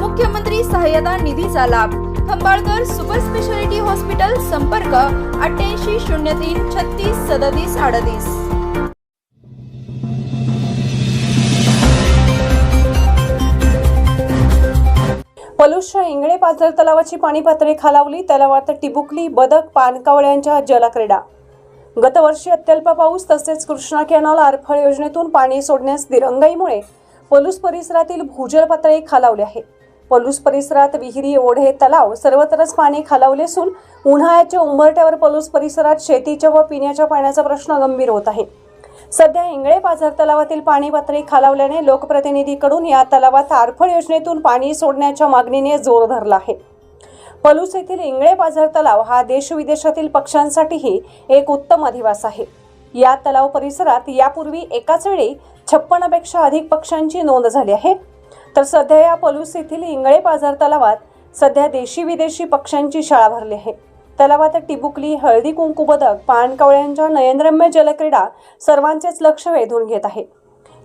मुख्यमंत्री सहाय्यता निधीचा लाभ. खंबाळकर सुपर स्पेशालिटी हॉस्पिटल संपर्क अठ्ठ्याऐंशी शून्य तीन छत्तीस सदतीस अडतीस. पलूसच्या इंगळे पाझर तलावाची पाणी पातळी खालावली तलावात टिबुकली बदक पानकावळ्यांच्या जलक्रीडा. गतवर्षी अत्यल्प पाऊस तसेच कृष्णा कॅनॉल आरफळ योजनेतून पाणी सोडण्यास दिरंगाईमुळे पलूस परिसरातील भूजल पातळी खालावली आहे. पलूस परिसरात विहिरी ओढे तलाव सर्वत्रच पाणी खालावले असून उन्हाळ्याच्या उंबरट्यावर पलूस परिसरात शेतीच्या व पिण्याच्या पाण्याचा प्रश्न गंभीर होत आहे. सध्या इंगळे बाजार तलावातील पाणी पातळी खालावल्याने लोकप्रतिनिधीकडून या तलावात आरफळ योजनेतून पाणी सोडण्याच्या मागणीने जोर धरला आहे. पलूस येथील इंगळे बाजार तलाव हा देशविदेशातील पक्ष्यांसाठीही एक उत्तम अधिवास आहे. या तलाव परिसरात यापूर्वी एकाच वेळी छप्पन्नपेक्षा अधिक पक्ष्यांची नोंद झाली आहे. तर सध्या या पलूस येथील इंगळे बाजार तलावात सध्या देशी विदेशी पक्ष्यांची शाळा भरली आहे. तलावात टिबुकली हळदी कुंकू बदक पाणकावळ्यांच्या नयनरम्य जलक्रीडा सर्वांचेच लक्ष वेधून घेत आहे.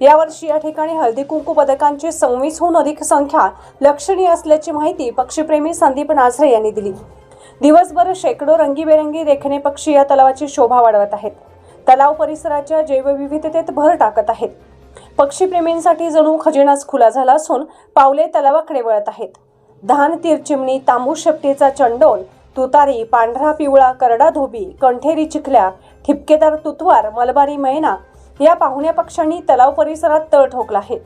यावर्षी या ठिकाणी हळदी कुंकू पदकांची सव्वीसहून अधिक संख्या लक्षणीय असल्याची माहिती पक्षीप्रेमी संदीप नाझरे यांनी दिली. दिवसभर शेकडो रंगीबेरंगी देखणे पक्षी या तलावाची शोभा वाढवत आहेत. तलाव परिसराच्या जैवविविधतेत भर टाकत आहेत. पक्षीप्रेमींसाठी जणू खजिनाच खुला झाला असून पावले तलावाकडे वळत आहेत. धान तीर चिमणी तांबू शेपटीचा चंडोल तुतारी पांढरा पिवळा करडा धोबी कंठेरी चिखल्या ठिपकेदार तुतवार मलबारी मैना या पाहुण्या पक्ष्यांनी तलाव परिसरात तळ ठोकला आहे.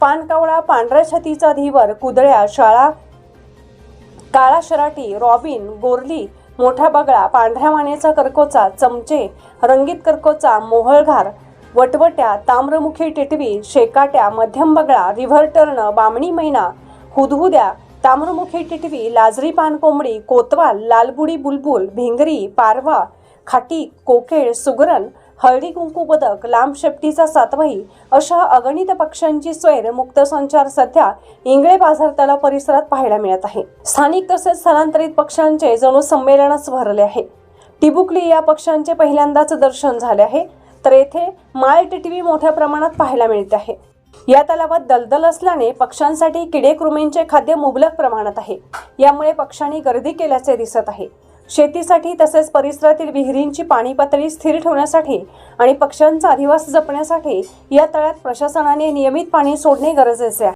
पानकावळा पांढऱ्या छतीचा धीवर कुदळ्या शाळा काळा शराटी रॉबिन गोरली मोठा बगळा पांढऱ्या मानेचा करकोचा चमचे रंगीत करकोचा मोहळघार वटवट्या ताम्रमुखी टिटवी शेकाट्या मध्यम बगळा रिव्हर टर्न बामणी मैना हुदहुद्या ताम्रमुखी टिटवी लाजरी पान कोंबडी कोतवाल लालबुडी बुलबुल भिंगरी पारवा खाटी कोकेळ सुगरण हळदी कुंकू बदक लांब शेपटीचा सातवही अशा अगणित पक्ष्यांची स्वैर मुक्त संचार सध्या इंगळे बाजार तलाव परिसरात पाहायला मिळत आहे. स्थानिक तसेच स्थलांतरित पक्ष्यांचे जणू संमेलनच भरले आहे. टिबुकली या पक्ष्यांचे पहिल्यांदाच दर्शन झाले आहे. तर येथे माळ टिटवी मोठ्या प्रमाणात पाहायला मिळते आहे. या तलावात दलदल असल्याने पक्ष्यांसाठी किडेकृमींचे खाद्य मुबलक प्रमाणात आहे. यामुळे पक्ष्यांनी गर्दी केल्याचे दिसत आहे. शेतीसाठी तसेच परिसरातील विहिरींची पाणी पातळी स्थिर ठेवण्यासाठी आणि पक्ष्यांचा अधिवास जपण्यासाठी या तळ्यात प्रशासनाने नियमित पाणी सोडणे गरजेचे आहे.